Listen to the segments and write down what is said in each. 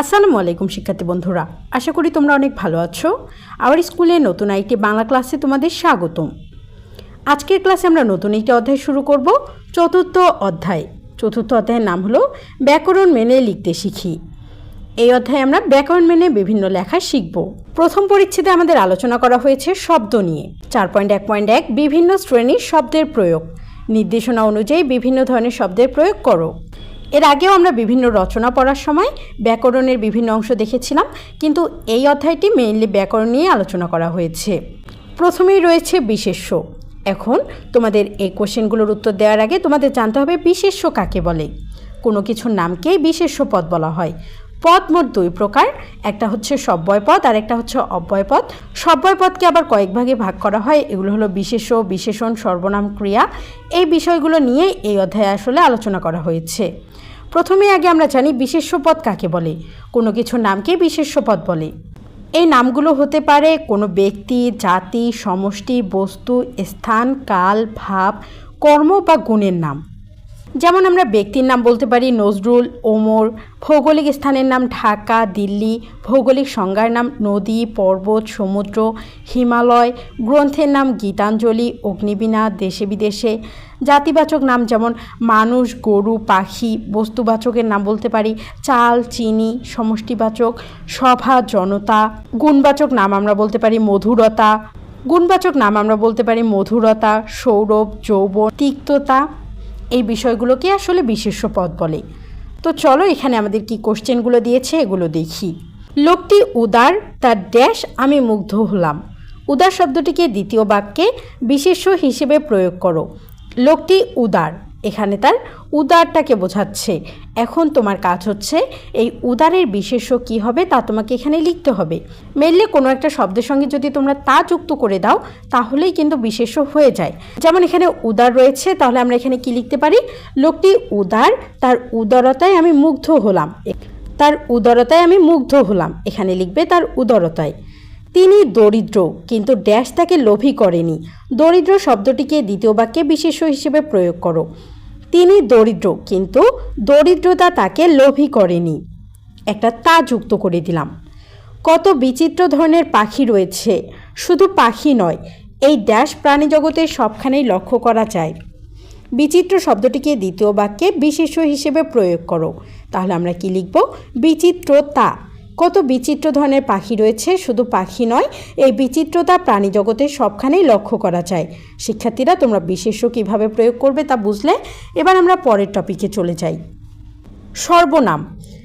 আসসালামু আলাইকুম, শিক্ষার্থী বন্ধুরা। আশা করি তোমরা অনেক ভালো আছো। আমার স্কুলে নতুন আইটি বাংলা ক্লাসে তোমাদের স্বাগতম। আজকের ক্লাসে আমরা নতুন একটি অধ্যায় শুরু করব, চতুর্থ অধ্যায়। চতুর্থ অধ্যায়ের নাম হলো, ব্যাকরণ মেনে লিখতে শিখি। এই অধ্যায়ে আমরা ব্যাকরণ মেনে বিভিন্ন লেখা শিখব। প্রথম পরিচ্ছেদে আমাদের আলোচনা করা হয়েছে শব্দ নিয়ে। চার পয়েন্ট এক পয়েন্ট এক, বিভিন্ন শ্রেণির শব্দের প্রয়োগ। নির্দেশনা অনুযায়ী বিভিন্ন ধরনের শব্দের প্রয়োগ করো। এর আগেও আমরা বিভিন্ন রচনা পড়ার সময় ব্যাকরণের বিভিন্ন অংশ দেখেছিলাম, কিন্তু এই অধ্যায়টি মেইনলি ব্যাকরণ নিয়ে আলোচনা করা হয়েছে। প্রথমেই রয়েছে বিশেষ্য। এখন তোমাদের এই কোশ্চেনগুলোর উত্তর দেওয়ার আগে তোমাদের জানতে হবে বিশেষ্য কাকে বলে? কোনো কিছুর নামকেই বিশেষ্য পদ বলা হয়। পদ মোট দুই প্রকার, একটা হচ্ছে সব্যয় পদ আর একটা হচ্ছে অব্যয় পদ। সব্যয় পদকে আবার কয়েক ভাগে ভাগ করা হয়, এগুলো হলো বিশেষ্য, বিশেষণ, সর্বনাম, ক্রিয়া। এই বিষয়গুলো নিয়ে এই অধ্যায়ে আসলে আলোচনা করা হয়েছে। প্রথমে আগে আমরা জানি বিশেষ্য পদ কাকে বলে। কোনো কিছু নামকে বিশেষ্য পদ বলে। এই নামগুলো হতে পারে কোনো ব্যক্তি, জাতি, সমষ্টি, বস্তু, স্থান, কাল, ভাব, কর্ম বা গুণের নাম। যেমন আমরা ব্যক্তির নাম বলতে পারি, নজরুল, ওমর, ভৌগোলিক স্থানের নাম ঢাকা, দিল্লি, ভৌগোলিক সংজ্ঞার নাম নদী, পর্বত, সমুদ্র, হিমালয়, গ্রন্থের নাম গীতাঞ্জলি অগ্নিবীণা দেশে বিদেশে। জাতিবাচক নাম যেমন মানুষ, গরু, পাখি, বস্তুবাচকের নাম বলতে পারি, চাল, চিনি, সমষ্টিবাচক, সভা, জনতা। গুণবাচক নাম আমরা বলতে পারি মধুরতা। গুণবাচক নাম আমরা বলতে পারি মধুরতা, সৌরভ, যৌবন, তিক্ততা। এই বিষয়গুলোকে আসলে বিশেষ্য পদ বলে। তো চলো এখানে আমাদের কি কোশ্চেনগুলো দিয়েছে এগুলো দেখি। লোকটি উদার, তার ড্যাশ আমি মুগ্ধ হলাম। উদার শব্দটিকে দ্বিতীয় বাক্যে বিশেষ্য হিসেবে প্রয়োগ করো। লোকটি উদার। এখানে তার উদারটাকে বোঝাচ্ছে। এখন তোমার কাজ হচ্ছে এই উদারের বিশেষ্য কি হবে তা তোমাকে এখানে লিখতে হবে। মেনলি কোনো একটা শব্দের সঙ্গে যদি তোমরা তা যুক্ত করে দাও, তাহলেই কিন্তু বিশেষ্য হয়ে যায়। যেমন এখানে উদার রয়েছে, তাহলে আমরা এখানে কি লিখতে পারি? লোকটি উদার, তার উদারতায় আমি মুগ্ধ হলাম। তার উদারতায় আমি মুগ্ধ হলাম। এখানে লিখবে তার উদারতায়। তিনি দরিদ্র, কিন্তু ড্যাশ তাকে লোভী করেনি। দরিদ্র শব্দটিকে দ্বিতীয় বাক্যে বিশেষ্য হিসেবে প্রয়োগ করো। তিনি দরিদ্র, কিন্তু দরিদ্রতা তাকে লোভী করেনি। একটা তা যুক্ত করে দিলাম। কত বিচিত্র ধরনের পাখি রয়েছে। শুধু পাখি নয়, এই ড্যাশ প্রাণী জগতের সবখানেই লক্ষ্য করা যায়। বিচিত্র শব্দটিকে দ্বিতীয় বাক্যে বিশেষ্য হিসেবে প্রয়োগ করো। তাহলে আমরা কি লিখব? বিচিত্রতা। কত বিচিত্র ধরনের পাখি রয়েছে, শুধু পাখি নয়, এই বিচিত্রতা প্রাণী জগতের সবখানেই লক্ষ্য করা যায়। শিক্ষার্থীরা, তোমরা বিশেষ্য কীভাবে প্রয়োগ করবে তা বুঝলে? এবার আমরা পরের টপিকে চলে যাই। সর্বনাম।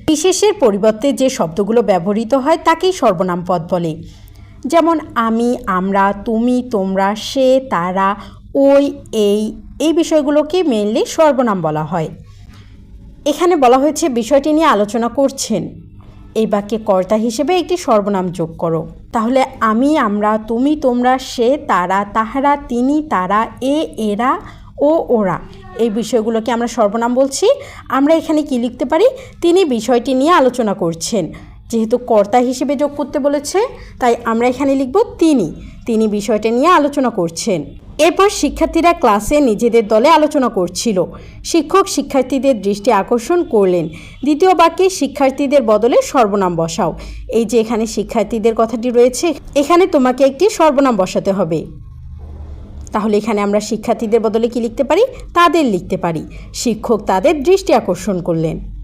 বিশেষের পরিবর্তে যে শব্দগুলো ব্যবহৃত হয়, তাকেই সর্বনাম পদ বলে। যেমন, আমি, আমরা, তুমি, তোমরা, সে, তারা, ওই, এই এই বিষয়গুলোকে মেনলি সর্বনাম বলা হয়। এখানে বলা হয়েছে বিষয়টি নিয়ে আলোচনা করছেন। এই বাক্যে কর্তা হিসেবে একটি সর্বনাম যোগ করো। তাহলে আমি, আমরা, তুমি, তোমরা, সে, তারা, তাহারা, তিনি, তারা, এ, এরা, ও, ওরা। এই বিষয়গুলোকে আমরা সর্বনাম বলছি। আমরা এখানে কি লিখতে পারি? তিনি বিষয়টি নিয়ে আলোচনা করছেন। যেহেতু কর্তা হিসেবে যোগ করতে বলেছে, তাই আমরা এখানে লিখব তিনি। তিনি বিষয়টা নিয়ে আলোচনা করছেন। এরপর শিক্ষার্থীরা ক্লাসে নিজেদের দলে আলোচনা করছিল। শিক্ষক শিক্ষার্থীদের দৃষ্টি আকর্ষণ করলেন। দ্বিতীয় বাক্যে, শিক্ষার্থীদের বদলে সর্বনাম বসাও। এই যে এখানে শিক্ষার্থীদের কথাটি রয়েছে, এখানে তোমাকে একটি সর্বনাম বসাতে হবে। তাহলে এখানে আমরা শিক্ষার্থীদের বদলে কি লিখতে পারি? তাদের লিখতে পারি। শিক্ষক তাদের দৃষ্টি আকর্ষণ করলেন।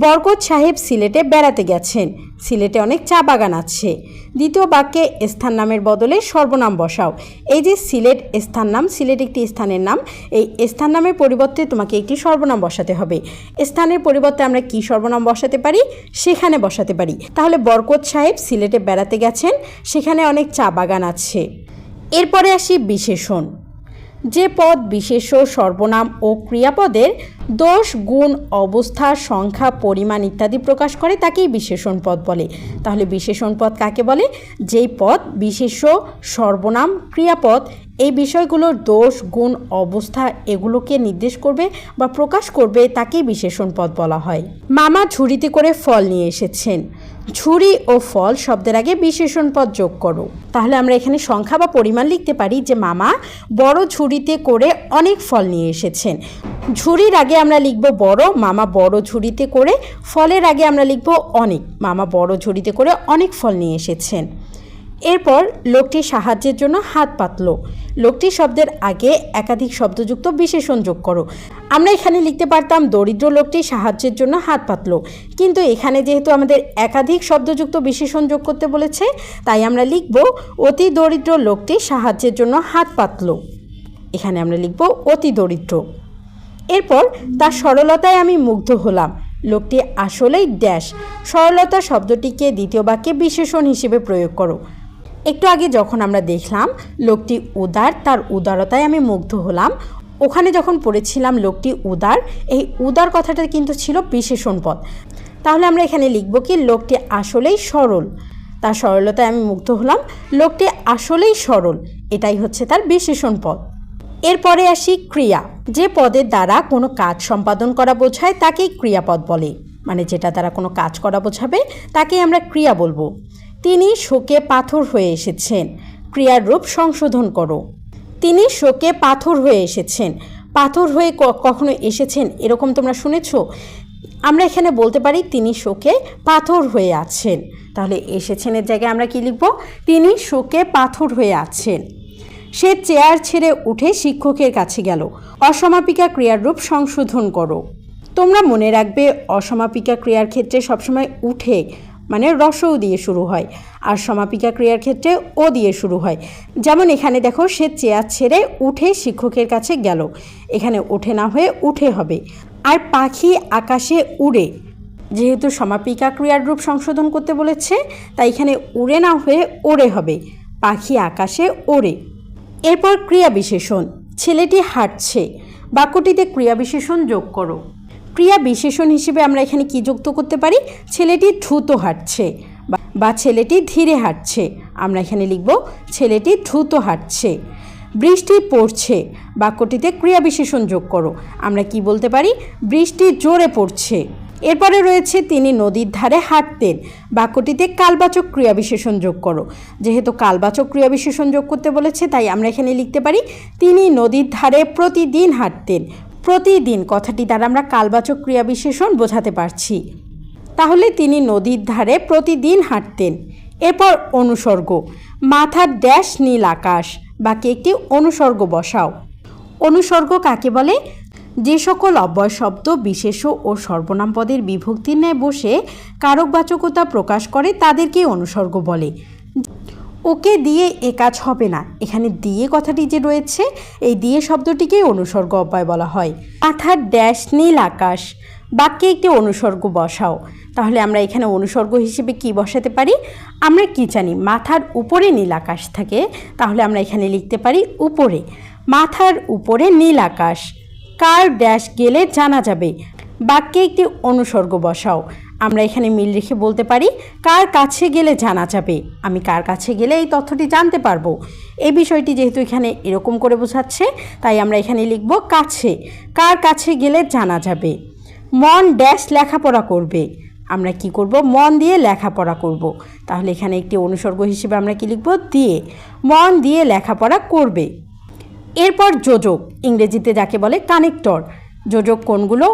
বরকত সাহেব সিলেটে বেড়াতে গেছেন। সিলেটে অনেক চা বাগান আছে। দ্বিতীয় বাক্যে, স্থান নামের বদলে সর্বনাম বসাও। এই যে সিলেট, স্থান নাম সিলেট একটি স্থানের নাম। এই স্থান নামের পরিবর্তে তোমাকে একটি সর্বনাম বসাতে হবে। স্থানের পরিবর্তে আমরা কি সর্বনাম বসাতে পারি? সেখানে বসাতে পারি। তাহলে বরকত সাহেব সিলেটে বেড়াতে গেছেন। সেখানে অনেক চা বাগান আছে। এরপরে আসি বিশেষণ। যে পদ বিশেষ সর্বনাম ও ক্রিয়াপদের দোষ গুণ অবস্থা, সংখ্যা, পরিমাণ ইত্যাদি প্রকাশ করে তাকেই বিশেষণ পদ বলে। তাহলে বিশেষণ পদ কাকে বলে? যেই পদ বিশেষ সর্বনাম, ক্রিয়াপদ এই বিষয়গুলোর দোষ, গুণ, অবস্থা এগুলোকে নির্দেশ করবে বা প্রকাশ করবে তাকেই বিশেষণ পদ বলা হয়। মামা ঝুড়িতে করে ফল নিয়ে এসেছেন। ঝুড়ি ও ফল শব্দের আগে বিশেষণ পদ যোগ করো। তাহলে আমরা এখানে সংখ্যা বা পরিমাণ লিখতে পারি যে মামা বড় ঝুড়িতে করে অনেক ফল নিয়ে এসেছেন। ঝুড়ির আগে আমরা লিখব বড়, মামা বড় ঝুড়িতে করে ফলের আগে আমরা লিখব অনেক, মামা বড় ঝুড়িতে করে অনেক ফল নিয়ে এসেছেন। এরপর লোকটি সাহায্যের জন্য হাত পাতল। লোকটি শব্দের আগে একাধিক শব্দযুক্ত বিশেষণ যোগ করো। আমরা এখানে লিখতে পারতাম, দরিদ্র লোকটি সাহায্যের জন্য হাত পাতল। কিন্তু এখানে যেহেতু আমাদের একাধিক শব্দযুক্ত বিশেষণ যোগ করতে বলেছে, তাই আমরা লিখব, অতি দরিদ্র লোকটি সাহায্যের জন্য হাত পাতল। এখানে আমরা লিখব, অতি দরিদ্র। এরপর তার সরলতায় আমি মুগ্ধ হলাম। লোকটি আসলেই ড্যাশ। সরলতা শব্দটিকে দ্বিতীয় বাক্যে বিশেষণ হিসেবে প্রয়োগ করো। একটু আগে যখন আমরা দেখলাম লোকটি উদার, তার উদারতায় আমি মুগ্ধ হলাম। ওখানে যখন পড়েছিলাম লোকটি উদার, এই উদার কথাটা কিন্তু ছিল বিশেষণ পদ। তাহলে আমরা এখানে লিখব কি, লোকটি আসলেই সরল। তার সরলতায় আমি মুগ্ধ হলাম। লোকটি আসলেই সরল, এটাই হচ্ছে তার বিশেষণ পদ। এরপরে আসি ক্রিয়া। যে পদের দ্বারা কোনো কাজ সম্পাদন করা বোঝায়, তাকেই ক্রিয়াপদ বলে। মানে যেটা দ্বারা কোনো কাজ করা বোঝাবে, তাকেই আমরা ক্রিয়া বলব। তিনি শোকে পাথর হয়ে এসেছেন। ক্রিয়ার রূপ সংশোধন করো। তিনি শোকে পাথর হয়ে এসেছেন। পাথর হয়ে কখনো এসেছেন এরকম তোমরা শুনেছো? আমরা এখানে বলতে পারি তিনি শোকে পাথর হয়ে আছেন। তাহলে এসেছেনের জায়গায় আমরা কি লিখব? তিনি শোকে পাথর হয়ে আছেন। সে চেয়ার ছেড়ে উঠে শিক্ষকের কাছে গেল। অসমাপিকা ক্রিয়ার রূপ সংশোধন করো। তোমরা মনে রাখবে, অসমাপিকা ক্রিয়ার ক্ষেত্রে সবসময় উঠে মানে রসও দিয়ে শুরু হয় আর সমাপিকা ক্রিয়ার ক্ষেত্রে ও দিয়ে শুরু হয়। যেমন এখানে দেখো, সে চেয়ার ছেড়ে উঠে শিক্ষকের কাছে গেল। এখানে ওঠে না হয়ে উঠে হবে। আর পাখি আকাশে উড়ে। যেহেতু সমাপিকা ক্রিয়ার রূপ সংশোধন করতে বলেছে, তাই এখানে উড়ে না হয়ে ওড়ে হবে। পাখি আকাশে ওড়ে। এরপর ক্রিয়া বিশেষণ। ছেলেটি হাঁটছে। বাক্যটিতে ক্রিয়া বিশেষণ যোগ করো। ক্রিয়া বিশেষণ হিসেবে আমরা এখানে কি যুক্ত করতে পারি? ছেলেটি দ্রুত হাঁটছে বা- ছেলেটি ধীরে হাঁটছে। আমরা এখানে লিখব, ছেলেটি দ্রুত হাঁটছে। বৃষ্টি পড়ছে। বাক্যটিতে ক্রিয়া বিশেষণ যোগ করো। আমরা কি বলতে পারি? বৃষ্টি জোরে পড়ছে। এরপরে রয়েছে, তিনি নদীর ধারে হাঁটতেন। বাক্যটিতে কালবাচক ক্রিয়া বিশেষণ যোগ করো। যেহেতু কালবাচক ক্রিয়া বিশেষণ যোগ করতে বলেছে, তাই আমরা এখানে লিখতে পারি, তিনি নদীর ধারে প্রতিদিন হাঁটতেন। প্রতিদিন কথাটি দ্বারা আমরা কালবাচক ক্রিয়া বিশেষণ বোঝাতে পারছি। তাহলে তিনি নদীর ধারে প্রতিদিন হাঁটতেন। এরপর অনুসর্গ, মাথার ড্যাশ নীল আকাশ, বাকি একটি অনুসর্গ বসাও। অনুসর্গ কাকে বলে? যে সকল অব্যয় শব্দ, বিশেষ ও সর্বনাম পদের বিভক্তির ন্যায় বসে কারকবাচকতা প্রকাশ করে তাদেরকেই অনুসর্গ বলে। ওকে দিয়ে এ কাজ হবে না। এখানে দিয়ে কথাটি যে রয়েছে, এই দিয়ে শব্দটিকেই অনুসর্গ অব্যয় বলা হয়। মাথার ড্যাশ নীল আকাশ। বাক্যে একটি অনুসর্গ বসাও। তাহলে আমরা এখানে অনুসর্গ হিসেবে কি বসাতে পারি? আমরা কি জানি? মাথার উপরে নীল আকাশ থাকে। তাহলে আমরা এখানে লিখতে পারি উপরে। মাথার উপরে নীল আকাশ। কার ড্যাশ গেলে জানা যাবে? বাক্যে একটি অনুসর্গ বসাও। আমরা এখানে মিল রেখে বলতে পারি, কার কাছে গেলে জানা যাবে? আমি কার কাছে গেলে এই তথ্যটি জানতে পারব? এই বিষয়টি যেহেতু এখানে এরকম করে বোঝাচ্ছে, তাই আমরা এখানে লিখব কাছে। কার কাছে গেলে জানা যাবে? মন ড্যাশ লেখাপড়া করবে। আমরা কি করব? মন দিয়ে লেখাপড়া করব। তাহলে এখানে একটি অনুসর্গ হিসেবে আমরা কি লিখব? দিয়ে। মন দিয়ে লেখাপড়া করবে। এরপর যোজক, ইংরেজিতে যাকে বলে কানেক্টর যোজক কোনগুলো?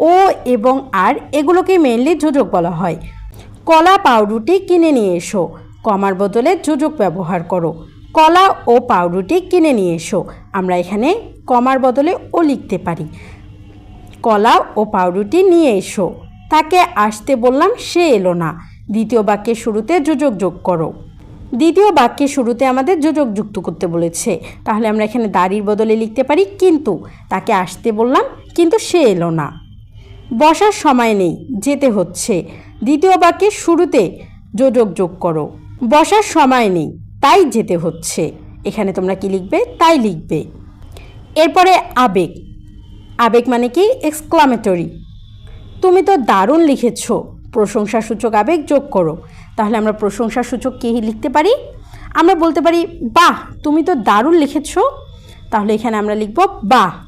ও এবং আর এগুলোকে মেনলি যোজক বলা হয়। কলা পাউরুটি কিনে নিয়ে এসো। কমার বদলে যোজক ব্যবহার করো। কলা ও পাউরুটি কিনে নিয়ে এসো। আমরা এখানে কমার বদলে ও লিখতে পারি। কলা ও পাউরুটি নিয়ে এসো। তাকে আসতে বললাম, সে এলো না। দ্বিতীয় বাক্যের শুরুতে যোজক যোগ করো। দ্বিতীয় বাক্যের শুরুতে আমাদের যোজক যুক্ত করতে বলেছে। তাহলে আমরা এখানে দাড়ির বদলে লিখতে পারি, কিন্তু। তাকে আসতে বললাম, কিন্তু সে এলো না। বসার সময় নেই, যেতে হচ্ছে। দ্বিতীয় বাক্যের শুরুতে যোজক যোগ করো। বসার সময় নেই, তাই যেতে হচ্ছে। এখানে তোমরা কি লিখবে? তাই লিখবে। এরপরে আবেগ। আবেগ মানে কি? এক্সক্লামেটরি তুমি তো দারুণ লিখেছ। প্রশংসাসূচক আবেগ যোগ করো। তাহলে আমরা প্রশংসাসূচক কী লিখতে পারি? আমরা বলতে পারি, বাহ, তুমি তো দারুণ লিখেছো। তাহলে এখানে আমরা লিখব, বাহ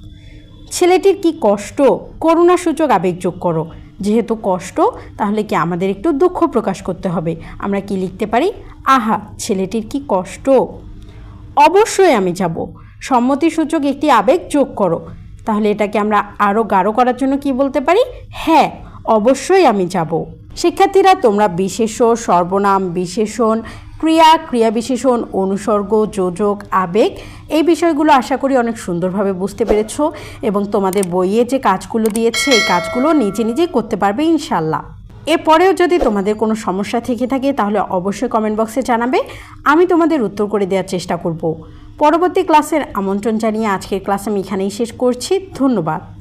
ছেলেটির কি কষ্ট? করুণাসূচক আবেগ যোগ করো। যেহেতু কষ্ট, তাহলে কি আমাদের একটু দুঃখ প্রকাশ করতে হবে। আমরা কি লিখতে পারি? আহা, ছেলেটির কি কষ্ট? অবশ্যই আমি যাব। সম্মতিসূচক একটি আবেগ যোগ করো। তাহলে এটাকে আমরা আরও গাঢ় করার জন্য কি বলতে পারি? হ্যাঁ অবশ্যই আমি যাব। শিক্ষার্থীরা, তোমরা বিশেষ সর্বনাম, বিশেষণ ক্রিয়া ক্রিয়া বিশেষণ, অনুসর্গ, যোজক, আবেগ, এই বিষয়গুলো আশা করি অনেক সুন্দরভাবে বুঝতে পেরেছ এবং তোমাদের বইয়ে যে কাজগুলো দিয়েছে, এই কাজগুলো নিজে নিজেই করতে পারবে ইনশাল্লাহ এরপরেও যদি তোমাদের কোনো সমস্যা থেকে থাকে, তাহলে অবশ্যই কমেন্ট বক্সে জানাবে। আমি তোমাদের উত্তর করে দেওয়ার চেষ্টা করব। পরবর্তী ক্লাসের আমন্ত্রণ জানিয়ে আজকের ক্লাস আমি এখানেই শেষ করছি। ধন্যবাদ।